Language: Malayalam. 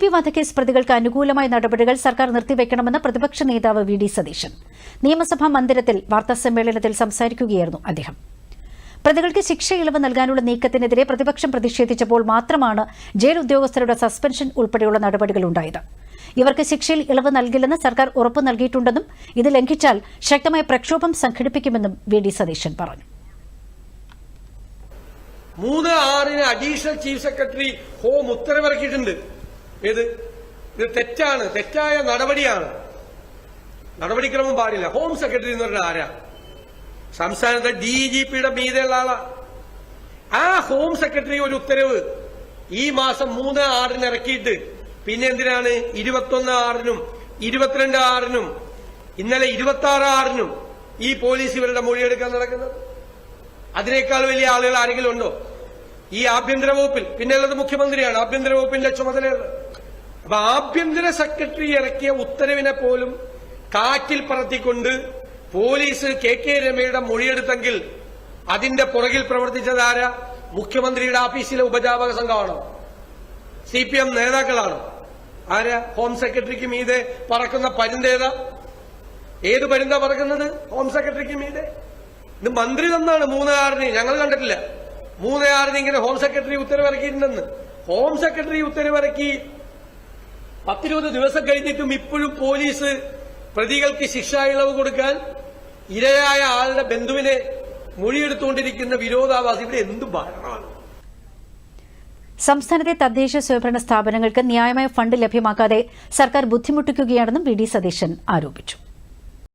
പി വധക്കേസ് പ്രതികൾക്ക് അനുകൂലമായ നടപടികൾ സർക്കാർ നിർത്തിവെക്കണമെന്ന് പ്രതിപക്ഷ നേതാവ് വി ഡി സതീശൻ. നിയമസഭാ മന്ദിരത്തിൽ വാർത്താസമ്മേളനത്തിൽ സംസാരിക്കുകയായിരുന്നു അദ്ദേഹം. പ്രതികൾക്ക് ശിക്ഷ ഇളവ് നൽകാനുള്ള നീക്കത്തിനെതിരെ പ്രതിപക്ഷം പ്രതിഷേധിച്ചപ്പോൾ മാത്രമാണ് ജയിൽ ഉദ്യോഗസ്ഥരുടെ സസ്പെൻഷൻ ഉൾപ്പെടെയുള്ള നടപടികൾ ഉണ്ടായത്. ഇവർക്ക് ശിക്ഷയിൽ ഇളവ് നൽകില്ലെന്ന് സർക്കാർ ഉറപ്പ് നൽകിയിട്ടുണ്ടെന്നും ഇത് ലംഘിച്ചാൽ ശക്തമായ പ്രക്ഷോഭം സംഘടിപ്പിക്കുമെന്നും വി ഡി സതീശൻ പറഞ്ഞു. മൂന്ന് ആറിന് അഡീഷണൽ ചീഫ് സെക്രട്ടറി ഹോം ഉത്തരവിറക്കിയിട്ടുണ്ട്. ഏത്? ഇത് തെറ്റാണ്. തെറ്റായ നടപടിയാണ്. നടപടിക്രമം പാടില്ല. ഹോം സെക്രട്ടറി എന്ന് പറഞ്ഞാൽ ആരാ? സംസ്ഥാനത്തെ ഡി ജി പിയുടെ മീതെയുള്ള ആളാ. ആ ഹോം സെക്രട്ടറി ഒരു ഉത്തരവ്. ഈ മാസം മൂന്ന് ആറിന് ഇറക്കിയിട്ട് പിന്നെ എന്തിനാണ്? ഇരുപത്തൊന്ന് ആറിനും ഇരുപത്തിരണ്ട് ആറിനും ഇന്നലെ ഇരുപത്തി ആറ് ആറിനും ഈ പോലീസ് ഇവരുടെ മൊഴിയെടുക്കാൻ നടക്കുന്നത്. അതിനേക്കാൾ വലിയ ആളുകൾ ആരെങ്കിലും ഉണ്ടോ? ഈ ആഭ്യന്തര വകുപ്പിൽ പിന്നെ ഉള്ളത് മുഖ്യമന്ത്രിയാണ് ആഭ്യന്തര വകുപ്പിന്റെ ചുമതലയുള്ളത്. അപ്പൊ ആഭ്യന്തര സെക്രട്ടറി ഇറക്കിയ ഉത്തരവിനെ പോലും കാറ്റിൽ പറത്തിക്കൊണ്ട് പോലീസ് കെ കെ രമയുടെ മൊഴിയെടുത്തെങ്കിൽ അതിന്റെ പുറകിൽ പ്രവർത്തിച്ചതാര മുഖ്യമന്ത്രിയുടെ ഓഫീസിലെ ഉപജാപക സംഘമാണോ? സി പി എം നേതാക്കളാണോ? ആരാ? ഹോം സെക്രട്ടറിക്ക് മീതെ പറക്കുന്ന പരിന്തേതാ ഏത് പരുന്താ പറക്കുന്നത്? ഹോം സെക്രട്ടറിക്ക് മീതെ. ഇത് മന്ത്രി തന്നാണ് മൂന്നാറിന്. ഞങ്ങൾ കണ്ടിട്ടില്ല. മൂന്ന് ആറിന് ഇങ്ങനെ ഹോം സെക്രട്ടറി ഉത്തരവിറക്കിയിട്ടുണ്ടെന്ന്. ഹോം സെക്രട്ടറി ഉത്തരവിറക്കി. പത്തിരുപത് ദിവസം കഴിഞ്ഞിട്ടും ഇപ്പോഴും പോലീസ് പ്രതികൾക്ക് ശിക്ഷാ ഇളവ് കൊടുക്കാൻ ഇരയായ ആളുടെ ബന്ധുവിനെ മൊഴിയെടുത്തുകൊണ്ടിരിക്കുന്ന വിരോധാഭാസം ഇവിടെ എന്ത് ഭരണമാണ് സംസ്ഥാനത്തെ തദ്ദേശ സ്വയംഭരണ സ്ഥാപനങ്ങൾക്ക് ന്യായമായ ഫണ്ട് ലഭ്യമാക്കാതെ സർക്കാർ ബുദ്ധിമുട്ടിക്കുകയാണെന്നും വി ഡി സതീശൻ ആരോപിച്ചു.